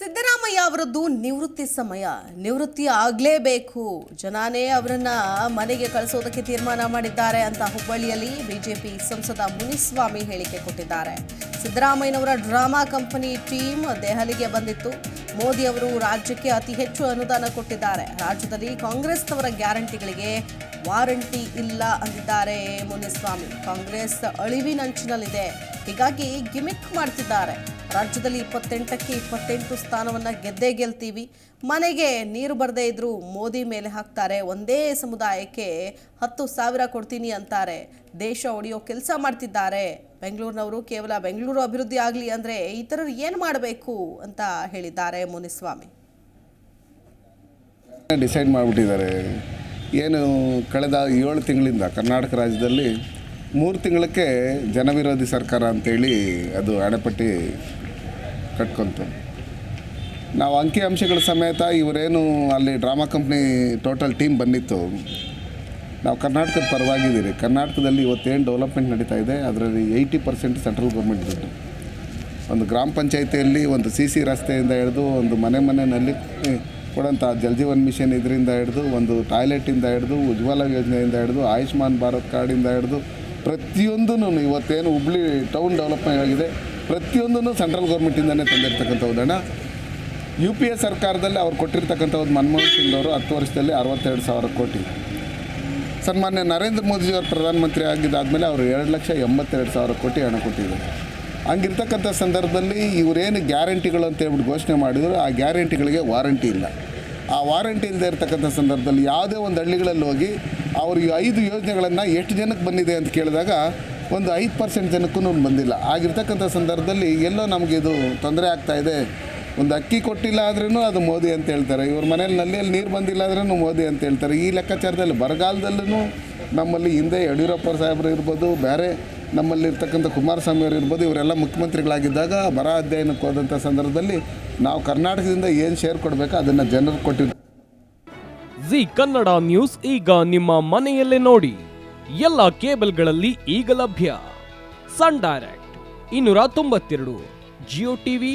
ಸಿದ್ದರಾಮಯ್ಯ ಅವರದ್ದು ನಿವೃತ್ತಿ ಸಮಯ. ನಿವೃತ್ತಿ ಆಗಲೇಬೇಕು. ಜನಾನೇ ಅವರನ್ನ ಮನೆಗೆ ಕಳಿಸೋದಕ್ಕೆ ತೀರ್ಮಾನ ಮಾಡಿದ್ದಾರೆ ಅಂತ ಹುಬ್ಬಳ್ಳಿಯಲ್ಲಿ ಬಿಜೆಪಿ ಸಂಸದ ಮುನಿಸ್ವಾಮಿ ಹೇಳಿಕೆ ಕೊಟ್ಟಿದ್ದಾರೆ. ಸಿದ್ದರಾಮಯ್ಯನವರ ಡ್ರಾಮಾ ಕಂಪನಿ ಟೀಮ್ ದೆಹಲಿಗೆ ಬಂದಿತ್ತು. ಮೋದಿ ಅವರು ರಾಜ್ಯಕ್ಕೆ ಅತಿ ಹೆಚ್ಚು ಅನುದಾನ ಕೊಟ್ಟಿದ್ದಾರೆ. ರಾಜ್ಯದಲ್ಲಿ ಕಾಂಗ್ರೆಸ್ನವರ ಗ್ಯಾರಂಟಿಗಳಿಗೆ ವಾರಂಟಿ ಇಲ್ಲ ಅಂದಿದ್ದಾರೆ ಮುನಿಸ್ವಾಮಿ. ಕಾಂಗ್ರೆಸ್ ಅಳಿವಿನಂಚಿನಲ್ಲಿದೆ ಹೀಗಾಗಿ ಗಿಮಿಕ್ ಮಾಡ್ತಿದ್ದಾರೆ. ರಾಜ್ಯದಲ್ಲಿ ಇಪ್ಪತ್ತೆಂಟಕ್ಕೆ ಇಪ್ಪತ್ತೆಂಟು ಸ್ಥಾನವನ್ನ ಗೆದ್ದೇ ಗೆಲ್ತೀವಿ. ಮನೆಗೆ ನೀರು ಬರದೇ ಇದ್ರೂ ಮೋದಿ ಮೇಲೆ ಹಾಕ್ತಾರೆ. ಒಂದೇ ಸಮುದಾಯಕ್ಕೆ ಹತ್ತು ಸಾವಿರ ಕೊಡ್ತೀನಿ ಅಂತಾರೆ. ದೇಶ ಒಡೆಯೋ ಕೆಲಸ ಮಾಡ್ತಿದ್ದಾರೆ. ಬೆಂಗಳೂರಿನವರು ಕೇವಲ ಬೆಂಗಳೂರು ಅಭಿವೃದ್ಧಿ ಆಗಲಿ ಅಂದರೆ ಇತರರು ಏನು ಮಾಡಬೇಕು ಅಂತ ಹೇಳಿದ್ದಾರೆ ಮುನಿಸ್ವಾಮಿ. ಡಿಸೈಡ್ ಮಾಡಿಬಿಟ್ಟಿದ್ದಾರೆ. ಏನು ಕಳೆದ ಏಳು ತಿಂಗಳಿಂದ ಕರ್ನಾಟಕ ರಾಜ್ಯದಲ್ಲಿ ಮೂರು ತಿಂಗಳಕ್ಕೆ ಜನವಿರೋಧಿ ಸರ್ಕಾರ ಅಂತೇಳಿ ಅದು ಅಡೆಪಟ್ಟಿ ಕಟ್ಕೊಂತು. ನಾವು ಅಂಕಿಅಂಶಗಳ ಸಮೇತ ಇವರೇನು ಅಲ್ಲಿ ಡ್ರಾಮಾ ಕಂಪ್ನಿ ಟೋಟಲ್ ಟೀಮ್ ಬಂದಿತ್ತು. ನಾವು ಕರ್ನಾಟಕದ ಪರವಾಗಿದ್ದೀರಿ. ಕರ್ನಾಟಕದಲ್ಲಿ ಇವತ್ತೇನು ಡೆವಲಪ್ಮೆಂಟ್ ನಡೀತಾ ಇದೆ, ಅದರಲ್ಲಿ ಏಯ್ಟಿ ಪರ್ಸೆಂಟ್ ಸೆಂಟ್ರಲ್ ಗೌರ್ಮೆಂಟ್ ದುಡ್ಡು. ಒಂದು ಗ್ರಾಮ ಪಂಚಾಯಿತಿಯಲ್ಲಿ ಒಂದು ಸಿ ಸಿ ರಸ್ತೆಯಿಂದ ಹಿಡಿದು ಒಂದು ಮನೆ ಮನೆಯಲ್ಲಿ ಕೊಡೋಂಥ ಜಲ್ಜೀವನ್ ಮಿಷನ್ ಇದರಿಂದ ಹಿಡಿದು, ಒಂದು ಟಾಯ್ಲೆಟಿಂದ ಹಿಡಿದು, ಉಜ್ವಲ ಯೋಜನೆಯಿಂದ ಹಿಡಿದು, ಆಯುಷ್ಮಾನ್ ಭಾರತ್ ಕಾರ್ಡಿಂದ ಹಿಡಿದು ಪ್ರತಿಯೊಂದೂ ಇವತ್ತೇನು ಹುಬ್ಳಿ ಟೌನ್ ಡೆವಲಪ್ಮೆಂಟ್ ಆಗಿದೆ ಪ್ರತಿಯೊಂದೂ ಸೆಂಟ್ರಲ್ ಗೌರ್ಮೆಂಟಿಂದನೇ ತಂದಿರ್ತಕ್ಕಂಥ ಉದಾಹರಣೆ. ಯು ಪಿ ಎ ಸರ್ಕಾರದಲ್ಲಿ ಅವ್ರು ಕೊಟ್ಟಿರ್ತಕ್ಕಂಥ ಒಂದು ಮನಮೋಹನ್ ಸಿಂಗ್ ಅವರು ಹತ್ತು ವರ್ಷದಲ್ಲಿ ಅರವತ್ತೆರಡು ಸಾವಿರ ಕೋಟಿ. ಸನ್ಮಾನ್ಯ ನರೇಂದ್ರ ಮೋದಿಜಿಯವರು ಪ್ರಧಾನಮಂತ್ರಿ ಆಗಿದ್ದಾದಮೇಲೆ ಅವರು ಎರಡು ಲಕ್ಷ ಎಂಬತ್ತೆರಡು ಸಾವಿರ ಕೋಟಿ ಹಣ ಕೊಟ್ಟಿದ್ದಾರೆ. ಹಂಗಿರ್ತಕ್ಕಂಥ ಸಂದರ್ಭದಲ್ಲಿ ಇವರೇನು ಗ್ಯಾರಂಟಿಗಳು ಅಂತ ಹೇಳ್ಬಿಟ್ಟು ಘೋಷಣೆ ಮಾಡಿದ್ರು, ಆ ಗ್ಯಾರಂಟಿಗಳಿಗೆ ವಾರಂಟಿ ಇಲ್ಲ. ಆ ವಾರಂಟಿ ಇಲ್ಲದೆ ಇರತಕ್ಕಂಥ ಸಂದರ್ಭದಲ್ಲಿ ಯಾವುದೇ ಒಂದು ಹಳ್ಳಿಗಳಲ್ಲಿ ಹೋಗಿ ಅವ್ರಿಗೆ ಐದು ಯೋಜನೆಗಳನ್ನು ಎಷ್ಟು ಜನಕ್ಕೆ ಬಂದಿದೆ ಅಂತ ಕೇಳಿದಾಗ ಒಂದು ಐದು ಪರ್ಸೆಂಟ್ ಜನಕ್ಕೂ ಬಂದಿಲ್ಲ. ಆಗಿರ್ತಕ್ಕಂಥ ಸಂದರ್ಭದಲ್ಲಿ ಎಲ್ಲೋ ನಮಗೆ ಇದು ತೊಂದರೆ ಆಗ್ತಾ ಇದೆ. ಒಂದು ಅಕ್ಕಿ ಕೊಟ್ಟಿಲ್ಲ ಆದ್ರೂ ಅದು ಮೋದಿ ಅಂತ ಹೇಳ್ತಾರೆ. ಇವ್ರ ಮನೇಲಿ ನಲ್ಲಿಯಲ್ಲಿ ನೀರು ಬಂದಿಲ್ಲ ಆದ್ರೂ ಮೋದಿ ಅಂತ ಹೇಳ್ತಾರೆ. ಈ ಲೆಕ್ಕಾಚಾರದಲ್ಲಿ ಬರಗಾಲದಲ್ಲೂ ನಮ್ಮಲ್ಲಿ ಹಿಂದೆ ಯಡಿಯೂರಪ್ಪ ಸಾಹೇಬರು ಇರ್ಬೋದು ಬೇರೆ ನಮ್ಮಲ್ಲಿರ್ತಕ್ಕಂಥ ಕುಮಾರಸ್ವಾಮಿ ಅವರು ಇರ್ಬೋದು, ಇವರೆಲ್ಲ ಮುಖ್ಯಮಂತ್ರಿಗಳಾಗಿದ್ದಾಗ ಬರ ಅಧ್ಯಯನಕ್ಕೆ ಹೋದಂಥ ಸಂದರ್ಭದಲ್ಲಿ ನಾವು ಕರ್ನಾಟಕದಿಂದ ಏನು ಶೇರ್ ಕೊಡಬೇಕು ಅದನ್ನು ಜನರು ಕೊಟ್ಟಿದ್ದು ಜಿ ಕನ್ನಡ ನ್ಯೂಸ್ ಈಗ ನಿಮ್ಮ ಮನೆಯಲ್ಲೇ ನೋಡಿ. ಎಲ್ಲ ಕೇಬಲ್ಗಳಲ್ಲಿ ಈಗ ಲಭ್ಯ. ಸನ್ ಡೈರೆಕ್ಟ್, ಇನ್ನೂರ ತೊಂಬತ್ತೆರಡು, ಜಿಯೋ ಟಿವಿ